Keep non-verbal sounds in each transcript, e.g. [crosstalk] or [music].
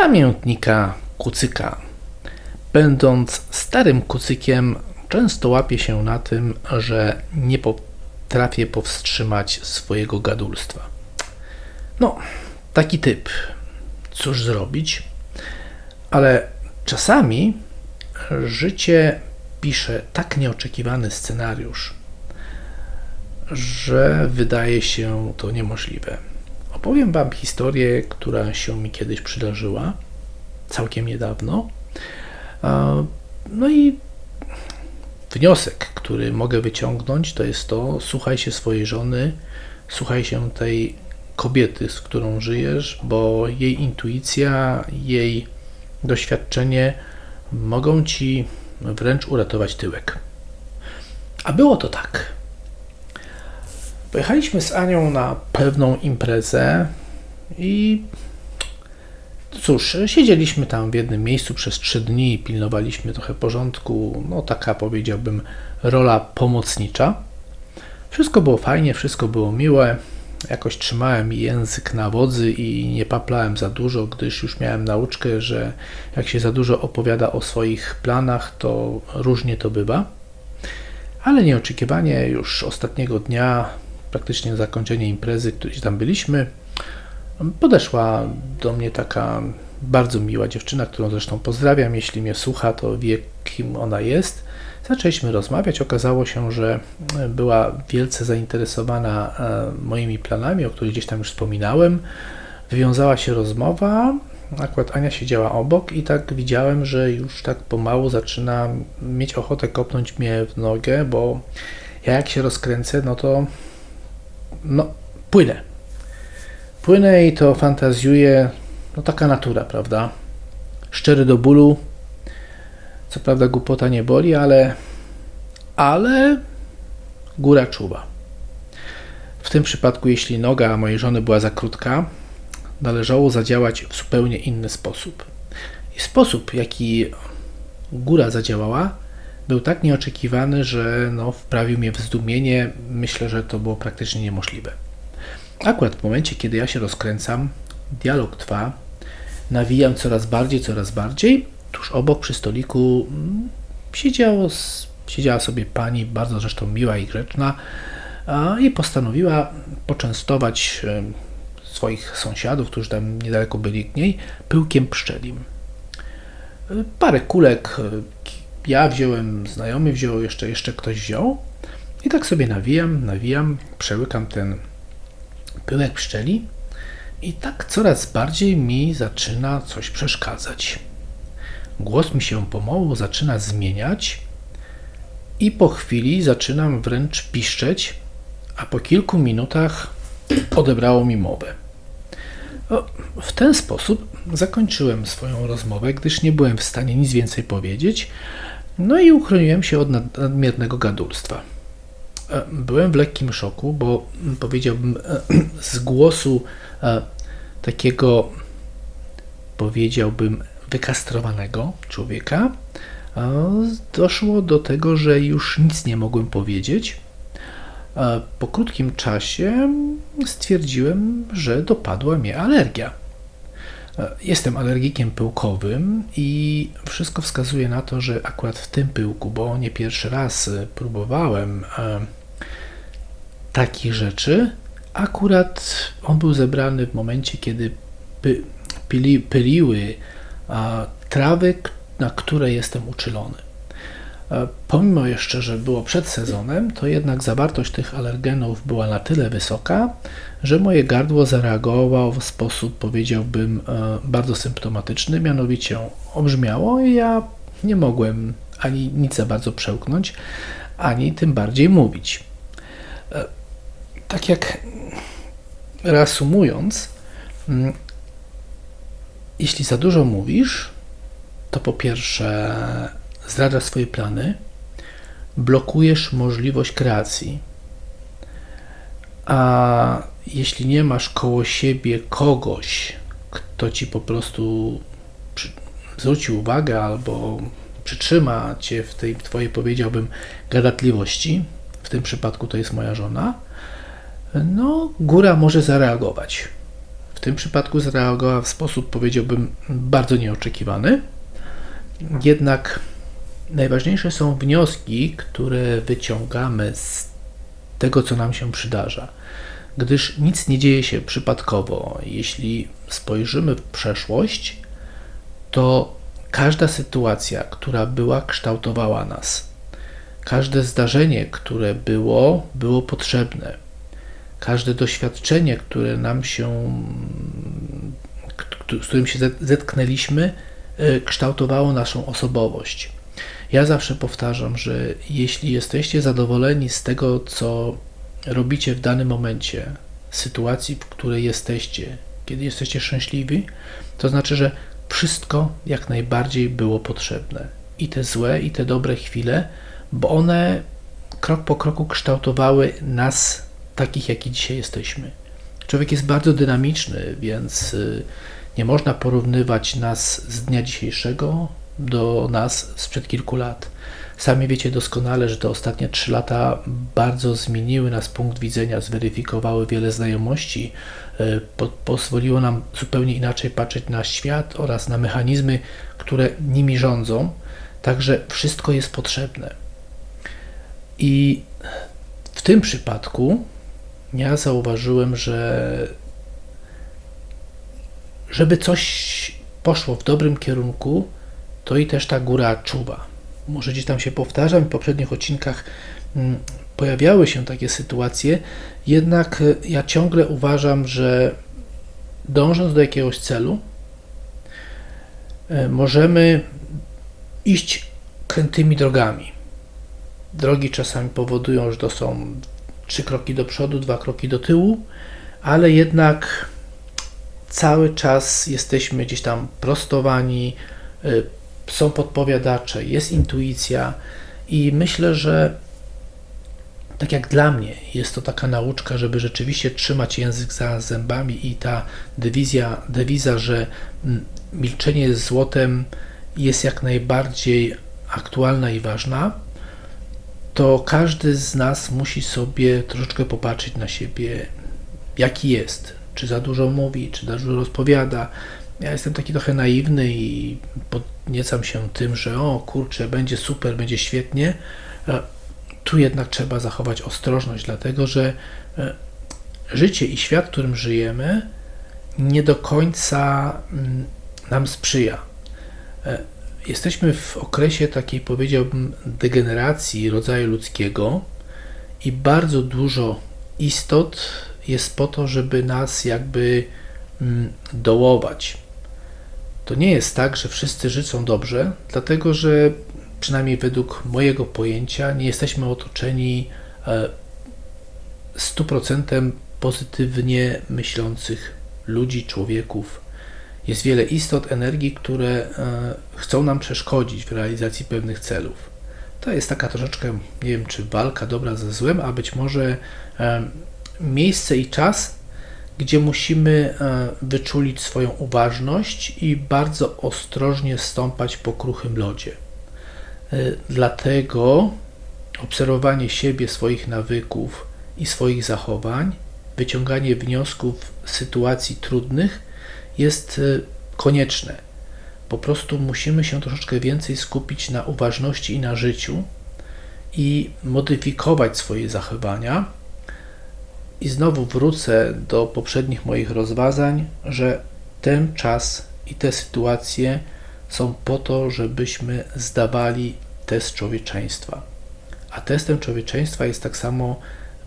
pamiętnika kucyka. Będąc starym kucykiem, często łapię się na tym, że nie potrafię powstrzymać swojego gadulstwa. No, taki typ. Cóż zrobić? Ale czasami życie pisze tak nieoczekiwany scenariusz, że wydaje się to niemożliwe. Opowiem Wam historię, która się mi kiedyś przydarzyła, całkiem niedawno. No i wniosek, który mogę wyciągnąć, to jest to: słuchaj się swojej żony, słuchaj się tej kobiety, z którą żyjesz, bo jej intuicja, jej doświadczenie mogą ci wręcz uratować tyłek. A było to tak. Pojechaliśmy z Anią na pewną imprezę i cóż, siedzieliśmy tam w jednym miejscu przez trzy dni, pilnowaliśmy trochę porządku, no taka powiedziałbym rola pomocnicza. Wszystko było fajnie, wszystko było miłe. Jakoś trzymałem język na wodzy i nie paplałem za dużo, gdyż już miałem nauczkę, że jak się za dużo opowiada o swoich planach, to różnie to bywa. Ale nieoczekiwanie już ostatniego dnia, praktycznie zakończenie imprezy, gdzie tam byliśmy, podeszła do mnie taka bardzo miła dziewczyna, którą zresztą pozdrawiam. Jeśli mnie słucha, to wie, kim ona jest. Zaczęliśmy rozmawiać. Okazało się, że była wielce zainteresowana e, moimi planami, o których gdzieś tam już wspominałem. Wywiązała się rozmowa. Akurat Ania siedziała obok i tak widziałem, że już tak pomału zaczyna mieć ochotę kopnąć mnie w nogę, bo ja jak się rozkręcę, no to no, płynę. Płynę i to fantazjuję, no taka natura, prawda? Szczery do bólu. Co prawda głupota nie boli, ale ale góra czuwa. W tym przypadku, jeśli noga mojej żony była za krótka, należało zadziałać w zupełnie inny sposób. I sposób, jaki góra zadziałała, był tak nieoczekiwany, że no, wprawił mnie w zdumienie. Myślę, że to było praktycznie niemożliwe. Akurat w momencie, kiedy ja się rozkręcam, dialog trwa, nawijam coraz bardziej, coraz bardziej. Tuż obok przy stoliku mm, siedziało, siedziała sobie pani, bardzo zresztą miła i grzeczna, i postanowiła poczęstować swoich sąsiadów, którzy tam niedaleko byli niej, pyłkiem pszczelim. Parę kulek y, ja wziąłem, znajomy wziął, jeszcze, jeszcze ktoś wziął. I tak sobie nawijam, nawijam, przełykam ten pyłek pszczeli i tak coraz bardziej mi zaczyna coś przeszkadzać. Głos mi się pomału zaczyna zmieniać i po chwili zaczynam wręcz piszczeć, a po kilku minutach odebrało mi mowę. W ten sposób zakończyłem swoją rozmowę, gdyż nie byłem w stanie nic więcej powiedzieć, no i uchroniłem się od nad- nadmiernego gadulstwa. E, Byłem w lekkim szoku, bo powiedziałbym e, [clears throat] z głosu e, takiego, powiedziałbym, wykastrowanego człowieka, doszło do tego, że już nic nie mogłem powiedzieć. Po krótkim czasie stwierdziłem, że dopadła mnie alergia. Jestem alergikiem pyłkowym i wszystko wskazuje na to, że akurat w tym pyłku, bo nie pierwszy raz e, próbowałem e, takich rzeczy, akurat on był zebrany w momencie, kiedy py, pyli, pyliły trawy, na które jestem uczulony. E, Pomimo jeszcze, że było przed sezonem, to jednak zawartość tych alergenów była na tyle wysoka, że moje gardło zareagowało w sposób, powiedziałbym, e, bardzo symptomatyczny, mianowicie obrzmiało i ja nie mogłem ani nic za bardzo przełknąć, ani tym bardziej mówić. E, Tak jak reasumując, mm, jeśli za dużo mówisz, to po pierwsze zdradzasz swoje plany, blokujesz możliwość kreacji. A jeśli nie masz koło siebie kogoś, kto ci po prostu zwróci uwagę albo przytrzyma cię w tej twojej, powiedziałbym, gadatliwości, w tym przypadku to jest moja żona, no góra może zareagować. W tym przypadku zareagowała w sposób, powiedziałbym, bardzo nieoczekiwany. Jednak najważniejsze są wnioski, które wyciągamy z tego, co nam się przydarza, gdyż nic nie dzieje się przypadkowo. Jeśli spojrzymy w przeszłość, to każda sytuacja, która była, kształtowała nas. Każde zdarzenie, które było, było potrzebne. Każde doświadczenie, które nam się, z którym się zetknęliśmy, e, kształtowało naszą osobowość. Ja zawsze powtarzam, że jeśli jesteście zadowoleni z tego, co robicie w danym momencie, sytuacji, w której jesteście, kiedy jesteście szczęśliwi, to znaczy, że wszystko jak najbardziej było potrzebne. I te złe, i te dobre chwile, bo one krok po kroku kształtowały nas takich, jaki dzisiaj jesteśmy. Człowiek jest bardzo dynamiczny, więc y, nie można porównywać nas z dnia dzisiejszego do nas sprzed kilku lat. Sami wiecie doskonale, że te ostatnie trzy lata bardzo zmieniły nas punkt widzenia, zweryfikowały wiele znajomości, e, po, pozwoliło nam zupełnie inaczej patrzeć na świat oraz na mechanizmy, które nimi rządzą. Także wszystko jest potrzebne. I w tym przypadku ja zauważyłem, że żeby coś poszło w dobrym kierunku, to i też ta góra czuwa. Może gdzieś tam się powtarzam, w poprzednich odcinkach mm, pojawiały się takie sytuacje, jednak e, ja ciągle uważam, że dążąc do jakiegoś celu, e, możemy iść krętymi drogami. Drogi czasami powodują, że to są trzy kroki do przodu, dwa kroki do tyłu, ale jednak cały czas jesteśmy gdzieś tam prostowani, e, są podpowiadacze, jest intuicja i myślę, że tak jak dla mnie jest to taka nauczka, żeby rzeczywiście trzymać język za zębami i ta dewizja, dewiza, że milczenie jest złotem jest jak najbardziej aktualna i ważna, to każdy z nas musi sobie troszeczkę popatrzeć na siebie, jaki jest. Czy za dużo mówi, czy za dużo rozpowiada, ja jestem taki trochę naiwny i podniecam się tym, że o kurczę, będzie super, będzie świetnie. Tu jednak trzeba zachować ostrożność, dlatego że e, życie i świat, w którym żyjemy, nie do końca mm, nam sprzyja. E, jesteśmy w okresie takiej, powiedziałbym, degeneracji rodzaju ludzkiego i bardzo dużo istot jest po to, żeby nas jakby mm, dołować. To nie jest tak, że wszyscy życzą dobrze, dlatego że przynajmniej według mojego pojęcia nie jesteśmy otoczeni 100% e, pozytywnie myślących ludzi, człowieków. Jest wiele istot energii, które e, chcą nam przeszkodzić w realizacji pewnych celów. To jest taka troszeczkę, nie wiem, czy walka dobra ze złem, a być może e, miejsce i czas gdzie musimy e, wyczulić swoją uważność i bardzo ostrożnie stąpać po kruchym lodzie. E, dlatego obserwowanie siebie, swoich nawyków i swoich zachowań, wyciąganie wniosków z sytuacji trudnych jest e, konieczne. Po prostu musimy się troszeczkę więcej skupić na uważności i na życiu i modyfikować swoje zachowania i znowu wrócę do poprzednich moich rozważań, że ten czas i te sytuacje są po to, żebyśmy zdawali test człowieczeństwa. A testem człowieczeństwa jest tak samo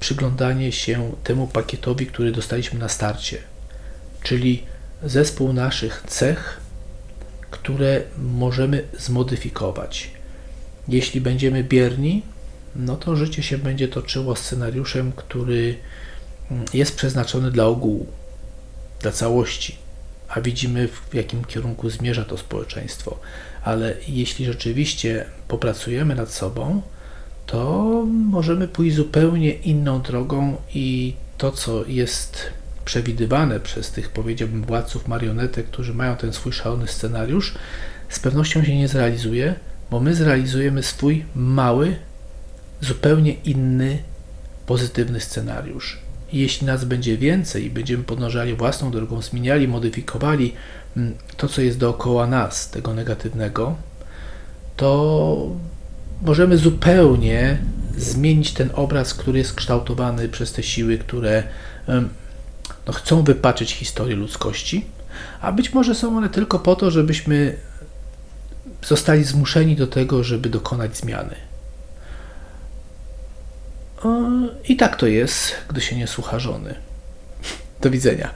przyglądanie się temu pakietowi, który dostaliśmy na starcie, czyli zespół naszych cech, które możemy zmodyfikować. Jeśli będziemy bierni, no to życie się będzie toczyło scenariuszem, który jest przeznaczony dla ogółu, dla całości, a widzimy w jakim kierunku zmierza to społeczeństwo. Ale jeśli rzeczywiście popracujemy nad sobą, to możemy pójść zupełnie inną drogą i to, co jest przewidywane przez tych, powiedziałbym, władców marionetek, którzy mają ten swój szalony scenariusz, z pewnością się nie zrealizuje, bo my zrealizujemy swój mały, zupełnie inny, pozytywny scenariusz. Jeśli nas będzie więcej i będziemy podążali własną drogą, zmieniali, modyfikowali mm, to, co jest dookoła nas, tego negatywnego, to możemy zupełnie zmienić ten obraz, który jest kształtowany przez te siły, które no, chcą wypaczyć historię ludzkości, a być może są one tylko po to, żebyśmy zostali zmuszeni do tego, żeby dokonać zmiany. I tak to jest, gdy się nie słucha żony. Do widzenia.